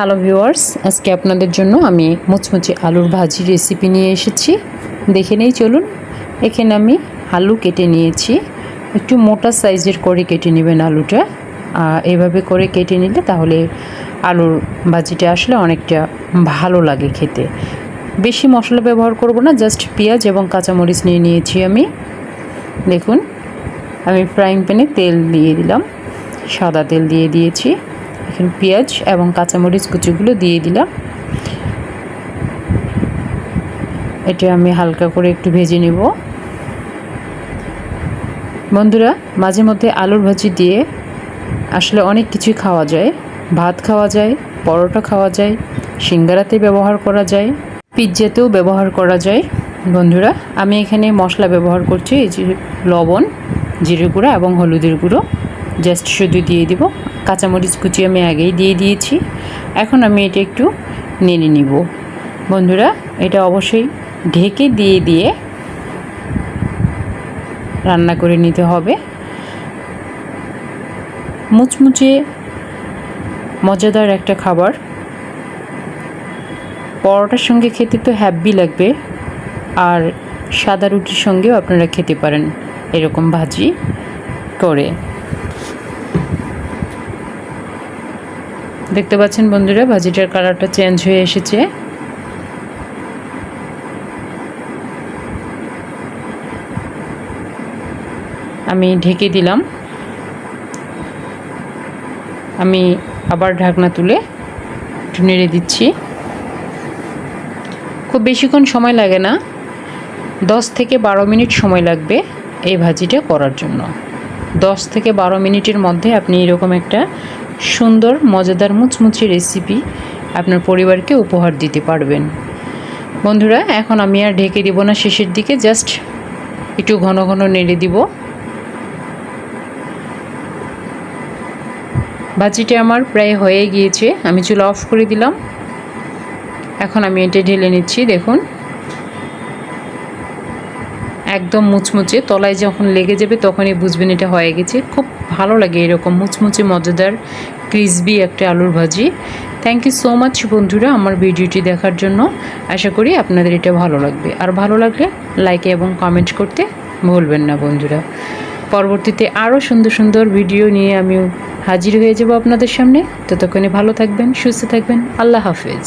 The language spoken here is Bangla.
হ্যালো ভিউয়ার্স আজকে আপনাদের জন্য আমি মুচমুচে আলুর ভাজি রেসিপি নিয়ে এসেছি। দেখে নেই, চলুন। এখানে আমি আলু কেটে নিয়েছি। একটু মোটা সাইজের করে কেটে নেবেন আলুটা। আর এভাবে করে কেটে নিলে তাহলে আলুর ভাজিটা আসলে অনেকটা ভালো লাগে খেতে। বেশি মশলা ব্যবহার করব না জাস্ট পেঁয়াজ এবং কাঁচামরিচ নিয়ে নিয়েছি আমি। দেখুন, আমি ফ্রাইং প্যানে তেল দিয়ে দিলাম। সাদা তেল দিয়ে দিয়েছি। এখানে পেঁয়াজ এবং কাঁচামরিচ কুচিগুলো দিয়ে দিলাম। এটা আমি হালকা করে একটু ভেজে নেব। বন্ধুরা, মাঝে মধ্যে আলুর ভাজি দিয়ে আসলে অনেক কিছুই খাওয়া যায়। ভাত খাওয়া যায়, পরোটা খাওয়া যায়, সিঙ্গারাতে ব্যবহার করা যায়, পিৎজাতেও ব্যবহার করা যায়। বন্ধুরা, আমি এখানে মশলা ব্যবহার করছি, এই যে লবণ, জিরে গুঁড়া এবং হলুদের গুঁড়ো। জাস্ট শুধু দিয়ে দিব। কাঁচামরিচ কুচি আমি আগেই দিয়ে দিয়েছি। এখন আমি এটা একটু নেড়ে নিব। বন্ধুরা, এটা অবশ্যই ঢেকে দিয়ে দিয়ে রান্না করে নিতে হবে। মুচমুচে মজাদার একটা খাবার। পরোটার সঙ্গে খেতে তো হ্যাপি লাগবে। আর সাদা রুটির সঙ্গেও আপনারা খেতে পারেন এরকম ভাজি করে। দেখতে পাচ্ছেন বন্ধুরা ভাজিটার কালারটা চেঞ্জ হয়ে এসেছে। আমি ঢেকে দিলাম। আমি আবার ঢাকনা তুলে একটু নেড়ে দিচ্ছি। খুব বেশিক্ষণ সময় লাগে না, দশ থেকে বারো মিনিট সময় লাগবে এই ভাজিটা করার জন্য। দশ থেকে বারো মিনিটের মধ্যে আপনি এরকম একটা সুন্দর, মজাদার, মুচমুচি রেসিপি আপনার পরিবারকে উপহার দিতে পারবেন। বন্ধুরা, এখন আমি আর ঢেকে দিব না শেষের দিকে জাস্ট একটু ঘন ঘন নেড়ে দিব। ভাজিটা আমার প্রায় হয়ে গিয়েছে, আমি চুলা অফ করে দিলাম। এখন আমি এটা ঢেলে নিচ্ছি, দেখুন। একদম মুচমুচে, তলায় যখন লেগে যাবে তখনই বুঝবেন এটা হয়ে গেছে। খুব ভালো লাগে এরকম মুচমুচে মজাদার ক্রিসবি একটা আলুর ভাজি। থ্যাংক ইউ সো মাচ বন্ধুরা আমার ভিডিওটি দেখার জন্য। আশা করি আপনাদের এটা ভালো লাগবে। আর ভালো লাগলে লাইক এবং কমেন্ট করতে ভুলবেন না বন্ধুরা। পরবর্তীতে আরও সুন্দর সুন্দর ভিডিও নিয়ে আমিও হাজির হয়ে যাব আপনাদের সামনে। ততক্ষণে ভালো থাকবেন, সুস্থ থাকবেন। আল্লাহ হাফেজ।